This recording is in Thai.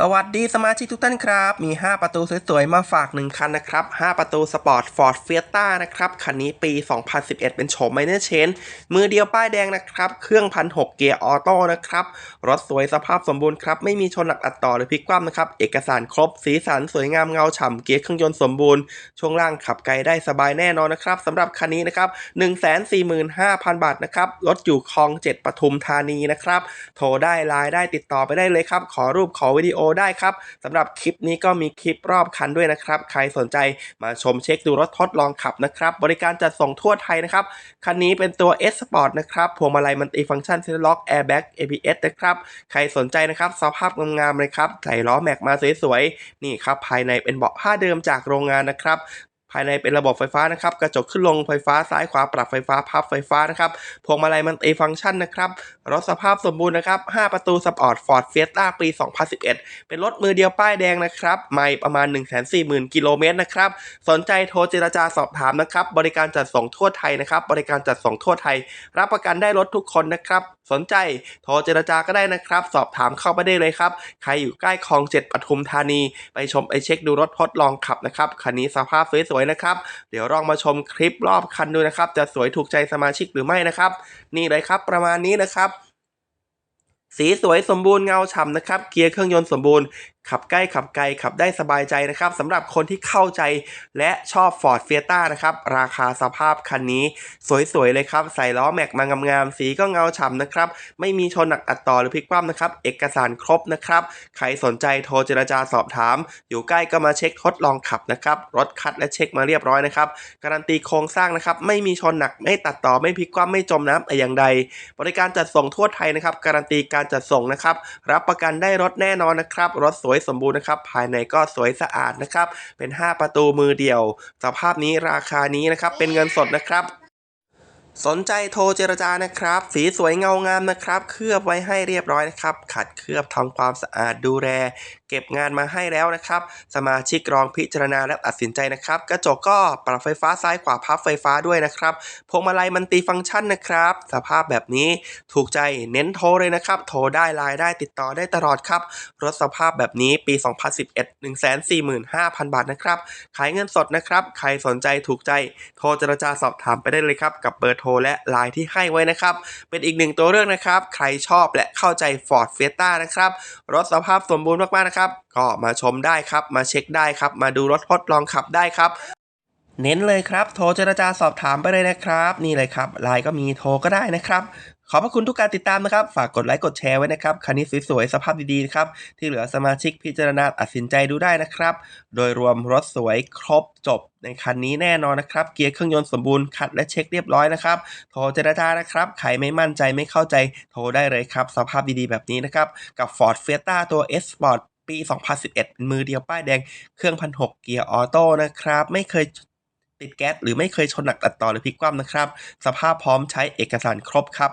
สวัสดีสมาชิกทุกท่านครับ มี 5 ประตูสวยๆ มาฝาก 1 คันนะครับ 5 ประตูสปอร์ตฟอร์ดเฟียต้านะครับ คันนี้ปี 2011 เป็นโฉมไมเนอร์เชนมือเดียวป้ายแดงนะครับ เครื่องพันหเกียร์ออโต้นะครับ รถสวยสภาพสมบูรณ์ครับ ไม่มีชนหนักอัดต่อหรือพลิกคว่ำนะครับ เอกสารครบ สีสันสวยงามเงาฉ่ำเกียร์เครื่องยนต์สมบูรณ์ ช่วงล่างขับไกลได้สบายแน่นอนนะครับสำหรับคันนี้นะครับ 145,000 บาทนะครับรถอยู่คลอง 7ปทุมธานีนะครับ โทรได้ไลน์ได้ติดต่อไปได้เลยครับ ขอรูปขอวิดีโอได้ครับสำหรับคลิปนี้ก็มีคลิปรอบคันด้วยนะครับ ใครสนใจมาชมเช็คดูรถทดลองขับนะครับ บริการจัดส่งทั่วไทยนะครับ คันนี้เป็นตัว S Sport นะครับพวงมาลัยมันตีฟังก์ชันเซนล็อกแอร์แบ็ก ABS นะครับใครสนใจนะครับสภาพงามๆเลยครับใส่ล้อแม็กมาสวยๆนี่ครับภายในเป็นเบาะผ้าเดิมจากโรงงานนะครับ ภายในเป็นระบบไฟฟ้านะครับ กระจกขึ้นลงไฟฟ้าซ้ายขวาปรับไฟฟ้าพับไฟฟ้านะครับ พวงมาลัยมันติฟังก์ชันนะครับ รถสภาพสมบูรณ์นะครับ 5 ประตูสปอร์ตฟอร์ดเฟียต้าปี 2011 เป็นรถมือเดียวป้ายแดงนะครับ ไม่ประมาณ 140,000 กิโลเมตรนะครับ สนใจโทรเจรจาสอบถามนะครับ บริการจัดส่งทั่วไทยนะครับ บริการจัดส่งทั่วไทย รับประกันได้รถทุกคนนะครับ สนใจโทรเจรจาก็ได้นะครับ สอบถามเข้าไปได้เลยครับ ใครอยู่ใกล้คลองเจ็ดปทุมธานี ไปชมไปเช็คดูรถทดลองขับนะครับ คันนี้สภาพสวยๆนะครับ เดี๋ยวลองมาชมคลิปรอบคันดูนะครับ จะสวยถูกใจสมาชิกหรือไม่นะครับ นี่เลยครับประมาณนี้นะครับสีสวยสมบูรณ์เงาฉ่ำนะครับ เกียร์เครื่องยนต์สมบูรณ์ ขับใกล้ขับไกลขับได้สบายใจนะครับสำหรับคนที่เข้าใจและชอบ Ford f i e t a นะครับ ราคาสภาพคันนี้ สวยๆ เลยครับ ใส่ล้อแม็กมางามๆ สีก็เงาฉ่ำนะครับ ไม่มีชนหนักอัดต่อหรือพลิกคว่ำนะครับ เอกสารครบนะครับ ใครสนใจโทรเจรจาสอบถาม อยู่ใกล้ก็มาเช็คทดลองขับนะครับ รถคัดและเช็คมาเรียบร้อยนะครับ การันตีโครงสร้างนะครับ ไม่มีชนหนักไม่ตัดต่อไม่พลิกคว่ำไม่จมน้ำแต่อย่างใด บริการจัดส่งทั่วไทยนะครับ การันตีการจัดส่งนะครับ รับประกันได้รถแน่นอนนะครับ รถสวยสมบูรณ์นะครับ ภายในก็สวยสะอาดนะครับ เป็น 5 ประตูมือเดียว สภาพนี้ราคานี้นะครับ เป็นเงินสดนะครับ สนใจโทรเจรจานะครับ สีสวยเงางามนะครับ เคลือบไว้ให้เรียบร้อยนะครับ ขัดเคลือบทำความสะอาดดูแลเก็บงานมาให้แล้วนะครับ สมาชิกลองพิจารณาและตัดสินใจนะครับ กระจกก็ปรับไฟฟ้าซ้ายขวาพับไฟฟ้าด้วยนะครับพวงมาลัยมันตีฟังก์ชันนะครับ สภาพแบบนี้ถูกใจเน้นโทรเลยนะครับ โทรได้ไลน์ได้ติดต่อได้ตลอดครับ รถสภาพแบบนี้ปี 2011 145,000 บาทนะครับ ขายเงินสดนะครับ ใครสนใจถูกใจโทรเจรจาสอบถามไปได้เลยครับกับเบอร์โทรและไลน์ที่ให้ไว้นะครับ เป็นอีกหนึ่งตัวเลือกนะครับ ใครชอบและเข้าใจ Ford f i e t a นะครับ รถสภาพสมบูรณ์มากๆนะครับ ก็มาชมได้ครับ มาเช็คได้ครับ มาดูรถทดลองขับได้ครับเน้นเลยครับ โทรเจรจาสอบถามไปเลยนะครับ นี่เลยครับไลน์ก็มีโทรก็ได้นะครับ ขอบพระคุณทุกการติดตามนะครับ ฝากกดไลค์กดแชร์ไว้นะครับคันนี้สวยๆ สภาพดีๆนะครับที่เหลือสมาชิกพิจารณาตัดสินใจดูได้นะครับ โดยรวมรถสวยครบจบในคันนี้แน่นอนนะครับ เกียร์เครื่องยนต์สมบูรณ์ขัดและเช็คเรียบร้อยนะครับ โทรเจรจานะครับใครไม่มั่นใจไม่เข้าใจโทรได้เลยครับ สภาพดีๆแบบนี้นะครับ กับ Ford Fiesta ตัว S Sport ปี 2011 มือเดียวป้ายแดงเครื่องพันหกเกียร์ออโต้นะครับ ไม่เคยติดแก๊สหรือไม่เคยชนหนักตัดต่อหรือพลิกคว่ำนะครับ สภาพพร้อมใช้เอกสารครบครับ